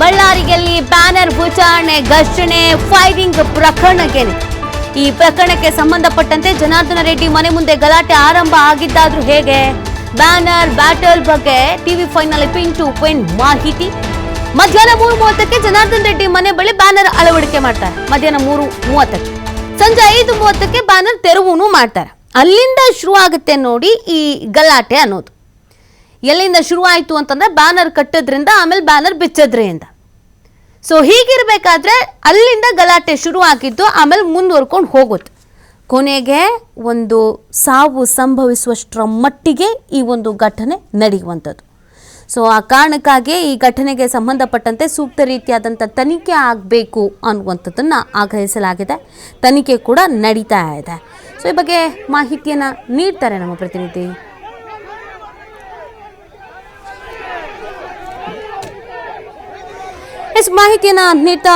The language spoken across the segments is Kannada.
ಬಳ್ಳಾರಿಯಲ್ಲಿ ಬ್ಯಾನರ್ ವಿಚಾರಣೆ ಘರ್ಷಣೆ, ಫೈರಿಂಗ್ ಪ್ರಕರಣಕ್ಕೆ ಈ ಪ್ರಕರಣಕ್ಕೆ ಸಂಬಂಧಪಟ್ಟಂತೆ ಜನಾರ್ದನ ರೆಡ್ಡಿ ಮನೆ ಮುಂದೆ ಗಲಾಟೆ ಆರಂಭ ಆಗಿದ್ದಾದ್ರೂ ಹೇಗೆ? ಬ್ಯಾನರ್ ಬ್ಯಾಟಲ್ ಬಗ್ಗೆ TV final pin to pin ಮಾಹಿತಿ. ಮಧ್ಯಾಹ್ನ ಮೂರು ಮೂವತ್ತಕ್ಕೆ ಜನಾರ್ದನ್ ರೆಡ್ಡಿ ಮನೆ ಬಳಿ ಬ್ಯಾನರ್ ಅಳವಡಿಕೆ ಮಾಡ್ತಾರೆ. ಮಧ್ಯಾಹ್ನ ಮೂರು ಮೂವತ್ತಕ್ಕೆ. ಸಂಜೆ ಐದು ಮೂವತ್ತಕ್ಕೆ ಬ್ಯಾನರ್ ತೆರವು ಮಾಡ್ತಾರೆ. ಅಲ್ಲಿಂದ ಶುರು ಆಗುತ್ತೆ ನೋಡಿ ಈ ಗಲಾಟೆ ಅನ್ನೋದು. ಎಲ್ಲಿಂದ ಶುರು ಆಯಿತು ಅಂತಂದ್ರೆ ಬ್ಯಾನರ್ ಕಟ್ಟೋದ್ರಿಂದ, ಆಮೇಲೆ ಬ್ಯಾನರ್ ಬಿಚ್ಚೋದ್ರಿಂದ. ಸೊ ಹೀಗಿರಬೇಕಾದ್ರೆ ಅಲ್ಲಿಂದ ಗಲಾಟೆ ಶುರು ಆಗಿದ್ದು ಆಮೇಲೆ ಮುಂದುವರ್ಕೊಂಡು ಹೋಗುತ್ತೆ. ಕೊನೆಗೆ ಒಂದು ಸಾವು ಸಂಭವಿಸುವಷ್ಟರ ಮಟ್ಟಿಗೆ ಈ ಒಂದು ಘಟನೆ ನಡೆಯುವಂಥದ್ದು. ಸೊ ಆ ಕಾರಣಕ್ಕಾಗಿ ಈ ಘಟನೆಗೆ ಸಂಬಂಧಪಟ್ಟಂತೆ ಸೂಕ್ತ ರೀತಿಯಾದಂಥ ತನಿಖೆ ಆಗಬೇಕು ಅನ್ನುವಂಥದ್ದನ್ನು ಆಗ್ರಹಿಸಲಾಗಿದೆ. ತನಿಖೆ ಕೂಡ ನಡೀತಾ ಇದೆ. ಸೊ ಈ ಬಗ್ಗೆ ಮಾಹಿತಿಯನ್ನು ನೀಡ್ತಾರೆ ನಮ್ಮ ಪ್ರತಿನಿಧಿ. ಎಸ್ ಮಾಹಿತಿಯನ್ನ ನೀಡ್ತಾ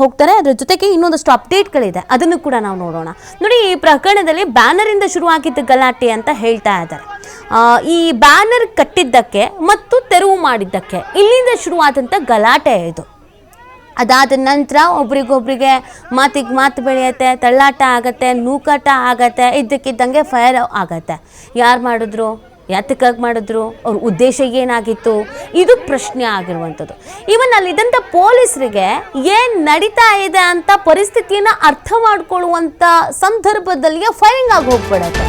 ಹೋಗ್ತಾರೆ. ಅದ್ರ ಜೊತೆಗೆ ಇನ್ನೊಂದಷ್ಟು ಅಪ್ಡೇಟ್ಗಳಿದೆ. ಅದನ್ನು ಕೂಡ ನಾವು ನೋಡೋಣ. ನೋಡಿ, ಈ ಪ್ರಕರಣದಲ್ಲಿ ಬ್ಯಾನರ್ ಇಂದ ಶುರುವಾಗಿದ್ದ ಗಲಾಟೆ ಅಂತ ಹೇಳ್ತಾ ಇದ್ದಾರೆ. ಈ ಬ್ಯಾನರ್ ಕಟ್ಟಿದ್ದಕ್ಕೆ ಮತ್ತು ತೆರವು ಮಾಡಿದ್ದಕ್ಕೆ ಇಲ್ಲಿಂದ ಶುರುವಾದಂಥ ಗಲಾಟೆ ಇದು. ಅದಾದ ನಂತರ ಒಬ್ರಿಗೊಬ್ರಿಗೆ ಮಾತಿಗೆ ಮಾತು ಬೆಳೆಯುತ್ತೆ, ತಳ್ಳಾಟ ಆಗತ್ತೆ, ನೂಕಾಟ ಆಗತ್ತೆ, ಇದ್ದಕ್ಕಿದ್ದಂಗೆ ಫೈರ್ ಆಗತ್ತೆ. ಯಾರು ಮಾಡಿದ್ರು? ಯಾತಕ್ಕಾಗಿ ಮಾಡಿದ್ರು? ಅವ್ರ ಉದ್ದೇಶ ಏನಾಗಿತ್ತು? ಇದು ಪ್ರಶ್ನೆ ಆಗಿರುವಂಥದ್ದು. ಇವನ್ ಅಲ್ಲಿದ್ದಂಥ ಪೊಲೀಸರಿಗೆ ಏನು ನಡೀತಾ ಇದೆ ಅಂತ ಪರಿಸ್ಥಿತಿಯನ್ನ ಅರ್ಥ ಮಾಡ್ಕೊಳ್ಳುವಂಥ ಸಂದರ್ಭದಲ್ಲಿಯೇ ಫೈರಿಂಗ್ ಆಗಿ ಹೋಗ್ಬಿಡತ್ತೆ.